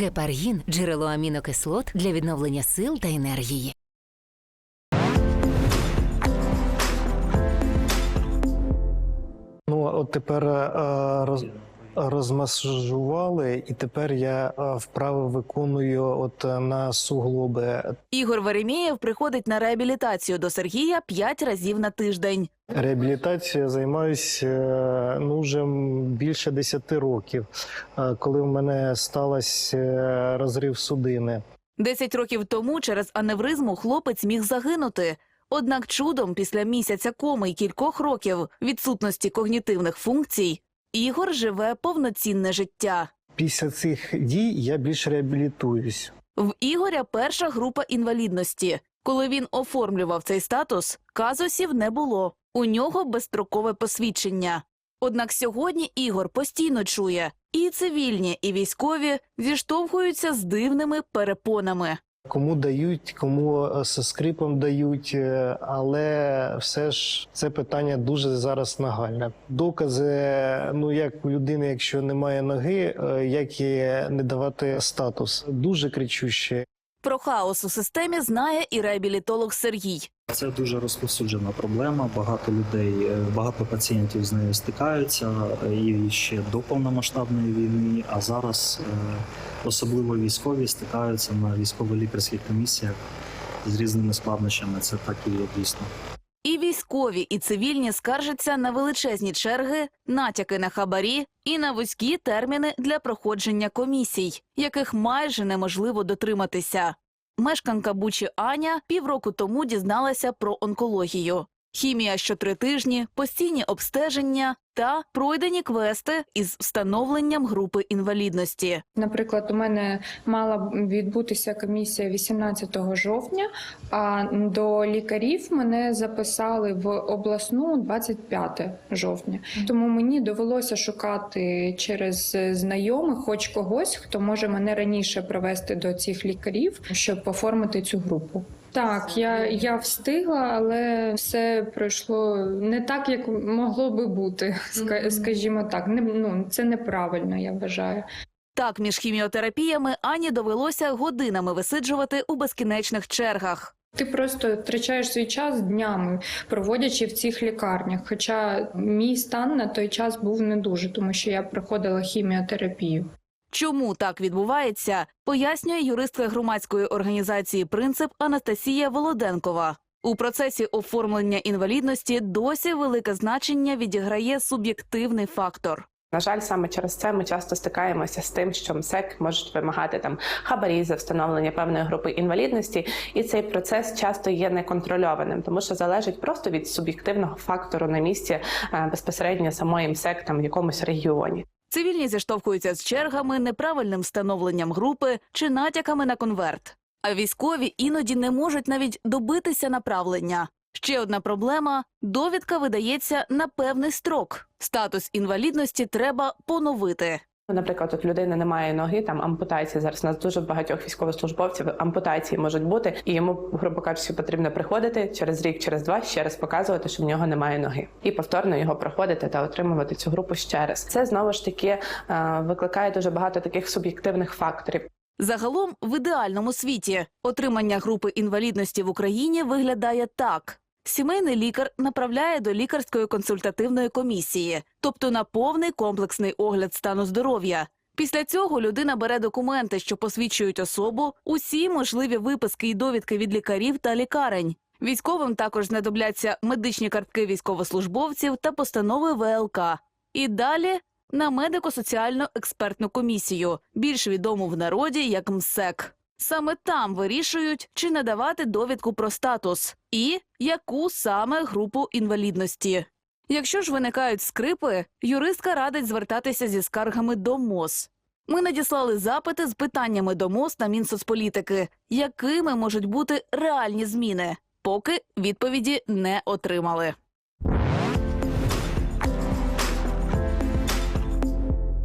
Гепаргін джерело амінокислот для відновлення сил та енергії. Ну, от тепер е, роз, розмасажували, і тепер я е, вправи виконую от е, на суглоби. Ігор Веремєєв приходить на реабілітацію до Сергія п'ять разів на тиждень. Реабілітацією займаюся е, ну, вже більше 10 років, коли в мене стався е, розрив судини. Десять років тому через аневризму хлопець міг загинути. Однак чудом після місяця коми й кількох років відсутності когнітивних функцій Ігор живе повноцінне життя. Після цих дій я більш реабілітуюсь. В Ігоря перша група інвалідності. Коли він оформлював цей статус, казусів не було. У нього безстрокове посвідчення. Однак сьогодні Ігор постійно чує і цивільні, і військові зіштовхуються з дивними перепонами. Кому дають, кому е, з скрипом дають, е, але все ж це питання дуже зараз нагальне. Докази, ну як у людини, якщо немає ноги, е, як їй не давати статус, дуже кричуще. Про хаос у системі знає і реабілітолог Сергій. Це дуже розповсюджена проблема. Багато людей, багато пацієнтів з нею стикаються і ще до повномасштабної війни. А зараз особливо військові стикаються на військово-лікарських комісіях з різними складнощами. Це так і є дійсно. І військові, і цивільні скаржаться на величезні черги, натяки на хабарі і на вузькі терміни для проходження комісій, яких майже неможливо дотриматися. Мешканка Бучі Аня півроку тому дізналася про онкологію. Хімія що три тижні, постійні обстеження та пройдені квести із встановленням групи інвалідності. Наприклад, у мене мала відбутися комісія 18 жовтня, а до лікарів мене записали в обласну 25 жовтня. Тому мені довелося шукати через знайомих, хоч когось, хто може мене раніше привести до цих лікарів, щоб оформити цю групу. Так, я, я встигла, але все пройшло не так, як могло би бути. ска- Скажімо так, не ну це неправильно, я вважаю. Так, між хіміотерапіями Ані довелося годинами висиджувати у безкінечних чергах. Ти просто втрачаєш свій час днями, проводячи в цих лікарнях. Хоча мій стан на той час був не дуже, тому що я проходила хіміотерапію. Чому так відбувається, пояснює юристка громадської організації Принцип Анастасія Володенкова. У процесі оформлення інвалідності досі велике значення відіграє суб'єктивний фактор. На жаль, саме через це ми часто стикаємося з тим, що МСЕК можуть вимагати там хабарі за встановлення певної групи інвалідності, і цей процес часто є неконтрольованим, тому що залежить просто від суб'єктивного фактору на місці е, безпосередньо самої МСЕК там в якомусь регіоні. Цивільні зіштовхуються з чергами, неправильним встановленням групи чи натяками на конверт. А військові іноді не можуть навіть добитися направлення. Ще одна проблема довідка видається на певний строк. Статус інвалідності треба поновити. Ну, Наприклад, от людини немає ноги, там ампутації. Зараз у нас дуже багатьох військовослужбовців ампутації можуть бути, і йому, грубо кажучи, потрібно приходити через рік, через два ще раз показувати, що в нього немає ноги, і повторно його проходити та отримувати цю групу ще раз. Це знову ж таки е, викликає дуже багато таких суб'єктивних факторів. Загалом, в ідеальному світі отримання групи інвалідності в Україні виглядає так: сімейний лікар направляє до лікарської консультативної комісії, тобто на повний комплексний огляд стану здоров'я. Після цього людина бере документи, що посвідчують особу, усі можливі виписки і довідки від лікарів та лікарень. Військовим також знадобляться медичні картки військовослужбовців та постанови ВЛК. І далі на медико-соціальну експертну комісію, більш відому в народі як МСЕК. Саме там вирішують, чи надавати довідку про статус і яку саме групу інвалідності. Якщо ж виникають скрипи, юристка радить звертатися зі скаргами до МОЗ. Ми надіслали запити з питаннями до МОЗ на Мінсоцполітики, якими можуть бути реальні зміни, поки відповіді не отримали.